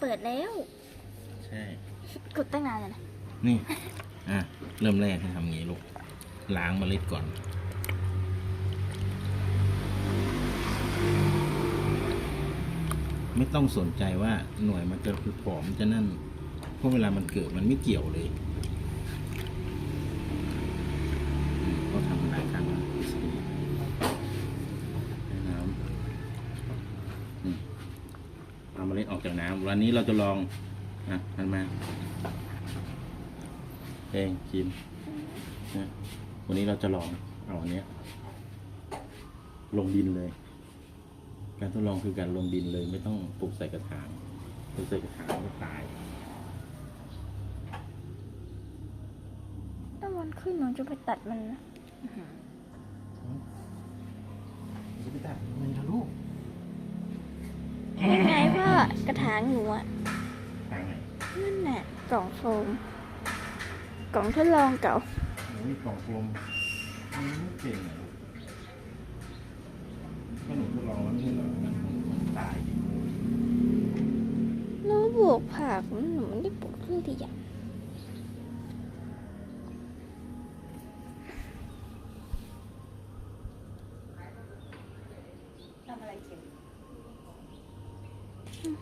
เปิดแล้ว ใช่ กดตั้งนานเลยนะนี่ อะ เริ่มแรกให้ทำงี้ลูก ล้างเมล็ดก่อน ไม่ต้องสนใจว่าหน่วยมันจะผอมจะนั่น เพราะเวลามันเกิดมันไม่เกี่ยวเลยอืมเขาทำหลายครั้งแล้วให้น้ำอืมเอาเมล็ดออกจากน้ำวันนี้เราจะลองอะมันมาเองกินนะวันนี้เราจะลองเอาอันเนี้ยลงดินเลย การทดลองคือการลงดินเลย ไม่ต้องปลูกใส่กระถางปลูกใส่กระถางก็ตายถ้ามันขึ้นหนูจะไปตัดมันนะจะไปตัดมันทะลุยังไงพ่อ กระถางหนูอะทางไหนนั่นน่ะกล่องโฟม กล่องทดลองเก่าหนูมีกล่องโฟมมันไม่เก่งเหรอก็หนูทดลองแล้วไม่ใช่เหรอมันมันตายดิหนูบวกผักหนูไม่ได้ปลูกพืชที่ใหญ่ทำอะไรเกี่ยว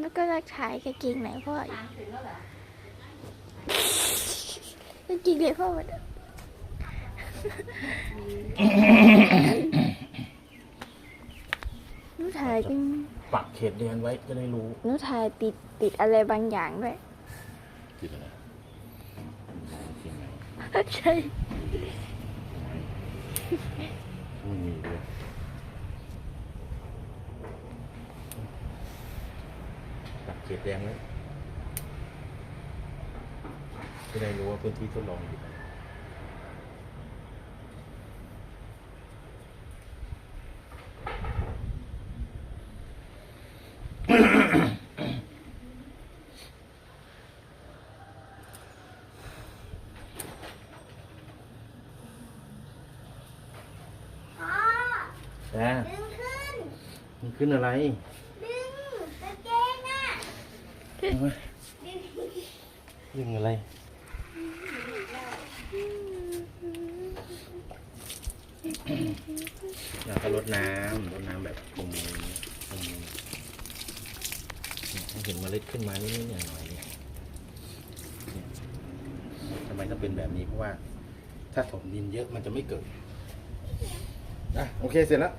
แล้วก็รักถ่ายกางเกงไหนพ่ออีกตามถึงแล้วเหรอกางเกงไหนพ่อมาหนูถ่ายจริงปักเขตแดนไว้จะได้รู้หนูถ่ายติดติดอะไรบางอย่างด้วยติดอะไรเขียนไหนใช่ไม่มีด้วย ปักเขตแดงไว้จะได้รู้ว่าพื้นที่ทดลองอยู่ไหนพ่อแต่ดึงขึ้น มันขึ้นอะไร ดึงกางเกงอะ เอาไว้ ดึงยิงอะไรเราก็ลดน้ำลดน้ำแบบมุมมุมมุมให้เห็นเมล็ดขึ้นมานิดๆหน่อยๆเนี่ยเนี่ยทำไมต้องเป็นแบบนี้เพราะว่า ถ้าถมดินเยอะมันจะไม่เกิดอะโอเคเสร็จแล้ว